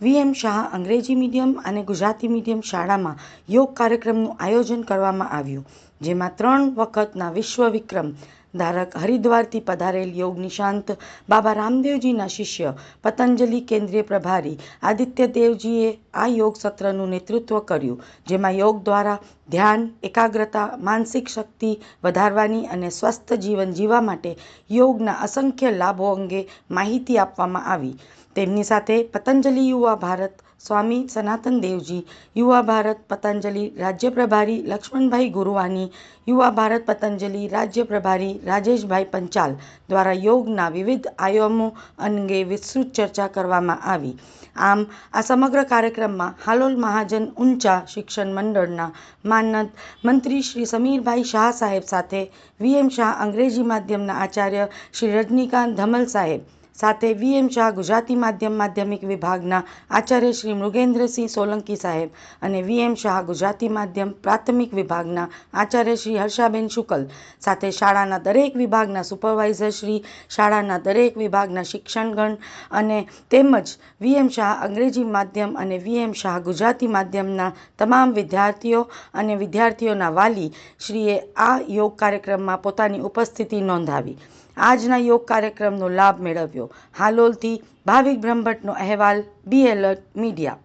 VM Shah અંગ્રેજી medium અને Gujarati medium શાળામાં યોગ કાર્યક્રમનું આયોજન કરવામાં આવ્યું, જેમાં ત્રણ વખતના વિશ્વ વિક્રમ ધારક હરિદ્વારથી પધારેલ યોગ નિશાંત બાબા રામદેવજીના શિષ્ય, પતંજલિ કેન્દ્રીય પ્રભારી આદિત્ય દેવજીએ આ યોગ સત્રનું નેતૃત્વ કર્યું, જેમાં યોગ દ્વારા ધ્યાન, એકાગ્રતા, માનસિક શક્તિ વધારવાની અને સ્વસ્થ જીવન જીવવા માટે યોગના અસંખ્ય લાભો અંગે માહિતી આપવામાં આવી. તેમની સાથે પતંજલિ યુવા ભારત, સ્વામી સનાતન દેવજી, યુવા ભારત પતંજલિ રાજ્ય પ્રભારી લક્ષ્મણભાઈ ગુરવાની, યુવા ભારત પતંજલિ રાજ્ય પ્રભારી રાજેશભાઈ પંચાલ દ્વારા યોગના વિવિધ આયામો અંગે વિસ્તૃત ચર્ચા કરવામાં આવી. આમ, આ સમગ્ર કાર્યક્રમમાં હાલોલ મહાજન ઊંચા શિક્ષણ મંડળના માનદ મંત્રી શ્રી સમીરભાઈ શાહ સાહેબ સાથે વીએમ શાહ અંગ્રેજી માધ્યમના આચાર્ય શ્રી રજનીકાંત ધમલ સાહેબ સાથે વીએમ શાહ ગુજરાતી માધ્યમ માધ્યમિક વિભાગના આચાર્ય શ્રી મૃગેન્દ્રસિંહ સોલંકી સાહેબ અને વીએમ શાહ ગુજરાતી માધ્યમ પ્રાથમિક વિભાગના આચાર્ય શ્રી હર્ષાબેન શુકલ. સાથે શાળાના દરેક વિભાગના સુપરવાઇઝર શ્રી, શાળાના દરેક વિભાગના શિક્ષણગણ અને તેમજ વીએમ શાહ અંગ્રેજી માધ્યમ અને વીએમ શાહ ગુજરાતી માધ્યમના તમામ વિદ્યાર્થીઓ અને વિદ્યાર્થીઓના વાલી શ્રીએ આ યોગ કાર્યક્રમમાં પોતાની ઉપસ્થિતિ નોંધાવી. આજના યોગ કાર્યક્રમનો લાભ મેળવ્યો. હાલોલથી ભાવિક બ્રહ્મભટ્ટનો અહેવાલ બી એલર્ટ મીડિયા